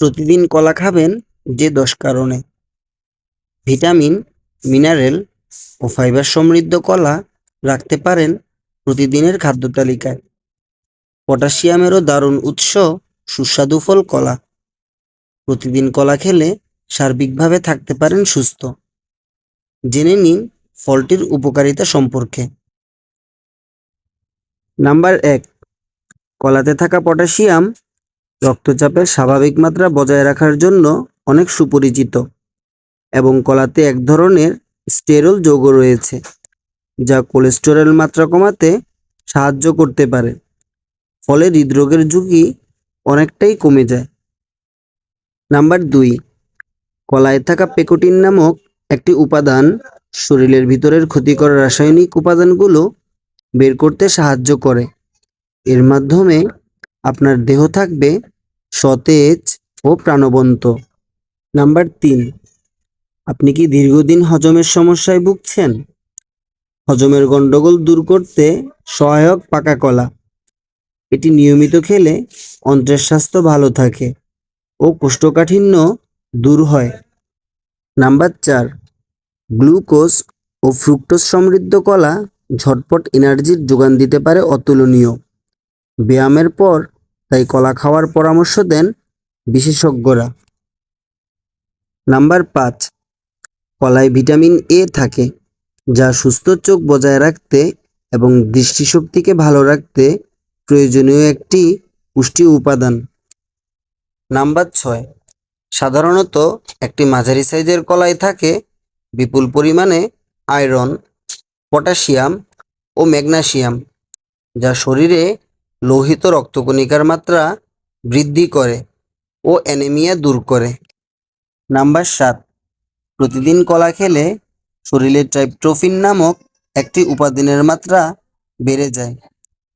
প্রতিদিন কলা খাবেন যে দশ কারণে। ভিটামিন, মিনারেল ও ফাইবার সমৃদ্ধ কলা রাখতে পারেন প্রতিদিনের খাদ্য তালিকায়। পটাশিয়ামেরও দারুণ উৎস সুস্বাদু ফল কলা। প্রতিদিন কলা খেলে সার্বিকভাবে থাকতে পারেন সুস্থ। জেনে নিন ফলটির উপকারিতা সম্পর্কে। নাম্বার এক, কলাতে থাকা পটাশিয়াম রক্তচাপের স্বাভাবিক মাত্রা বজায় রাখার জন্য অনেক সুপরিচিত এবং কলাতে এক ধরনের স্টেরল যৌগ রয়েছে, যা কোলেস্টেরল মাত্রা কমাতে সাহায্য করতে পারে। ফলে হৃদরোগের ঝুঁকি অনেকটাই কমে যায়। নাম্বার দুই, কলায় থাকা পেকোটিন নামক একটি উপাদান শরীরের ভিতরের ক্ষতিকর রাসায়নিক উপাদানগুলো বের করতে সাহায্য করে। এর মাধ্যমে আপনার দেহ থাকবে সতেজ ও প্রাণবন্ত। নাম্বার তিন, আপনি কি দীর্ঘদিন হজমের সমস্যায় ভুগছেন? হজমের গণ্ডগোল দূর করতে সহায়ক পাকা কলা। এটি নিয়মিত খেলে অন্ত্রের স্বাস্থ্য ভালো থাকে ও কোষ্ঠকাঠিন্য দূর হয়। নাম্বার চার, গ্লুকোজ ও ফ্রুক্টোজ সমৃদ্ধ কলা ঝটপট এনার্জির যোগান দিতে পারে অতুলনীয়। ব্যায়ামের পর তাই কলা খাওয়ার পরামর্শ দেন বিশেষজ্ঞরা। নাম্বার পাঁচ, কলায় ভিটামিন এ থাকে, যা সুস্থ চোখ বজায় রাখতে এবং দৃষ্টিশক্তিকে ভালো রাখতে প্রয়োজনীয় একটি পুষ্টি উপাদান। নাম্বার ছয়, সাধারণত একটি মাঝারি সাইজের কলায় থাকে, বিপুল পরিমাণে আয়রন, পটাশিয়াম ও ম্যাগনেসিয়াম যা শরীরে লোহিত রক্তকণিকার মাত্রা বৃদ্ধি করে ও অ্যানিমিয়া দূর করে। নাম্বার সাত, প্রতিদিন কলা খেলে শরীরে ট্রাইপ্টোফিন নামক একটি উপাদানের মাত্রা বেড়ে যায়,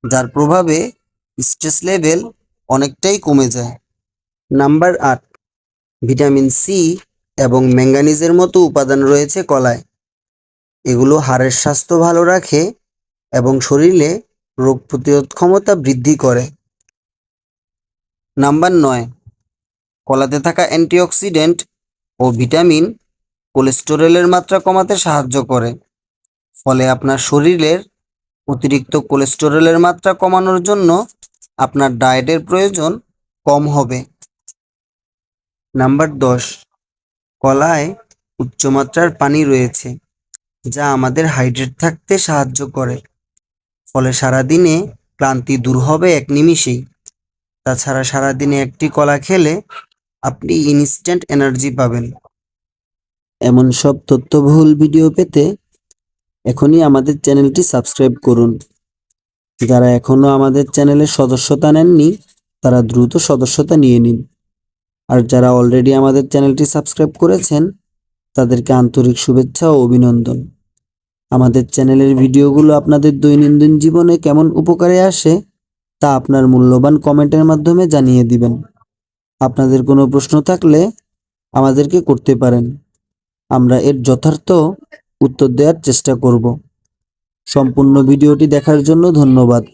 যার প্রভাবে স্ট্রেস লেভেল অনেকটাই কমে যায়। নাম্বার আট, ভিটামিন সি এবং ম্যাঙ্গানিজের মতো উপাদান রয়েছে কলায়। এগুলো হাড়ের স্বাস্থ্য ভালো রাখে এবং শরীরে রোগ প্রতিরোধ ক্ষমতা বৃদ্ধি করে। নাম্বার নয়, কলাতে থাকা অ্যান্টিঅক্সিডেন্ট ও ভিটামিন কোলেস্টেরলের মাত্রা কমাতে সাহায্য করে, ফলে আপনার শরীরের অতিরিক্ত কোলেস্টেরলের মাত্রা কমানোর জন্য আপনার ডায়েটের প্রয়োজন কম হবে। নাম্বার দশ, কলায় উচ্চমাত্রার পানি রয়েছে, যা আমাদের হাইড্রেট থাকতে সাহায্য করে। ফলে সারাদিনে ক্লান্তি দূর হবে এক নিমিষেই। তাছাড়া সারাদিনে একটি কলা খেলে আপনি ইনস্ট্যান্ট এনার্জি পাবেন। এমন সব তথ্যবহুল ভিডিও পেতে এখনই আমাদের চ্যানেলটি সাবস্ক্রাইব করুন। যারা এখনও আমাদের চ্যানেলের সদস্যতা নেননি, তারা দ্রুত সদস্যতা নিয়ে নিন। আর যারা অলরেডি আমাদের চ্যানেলটি সাবস্ক্রাইব করেছেন, তাদেরকে আন্তরিক শুভেচ্ছা ও অভিনন্দন। আমাদের চ্যানেলের ভিডিওগুলো আপনাদের দৈনন্দিন জীবনে কেমন উপকারে আসে তা আপনার মূল্যবান কমেন্টের মাধ্যমে জানিয়ে দিবেন। আপনাদের কোনো প্রশ্ন থাকলে আমাদেরকে করতে পারেন। আমরা এর যথার্থ উত্তর দেওয়ার চেষ্টা করব। সম্পূর্ণ ভিডিওটি দেখার জন্য ধন্যবাদ।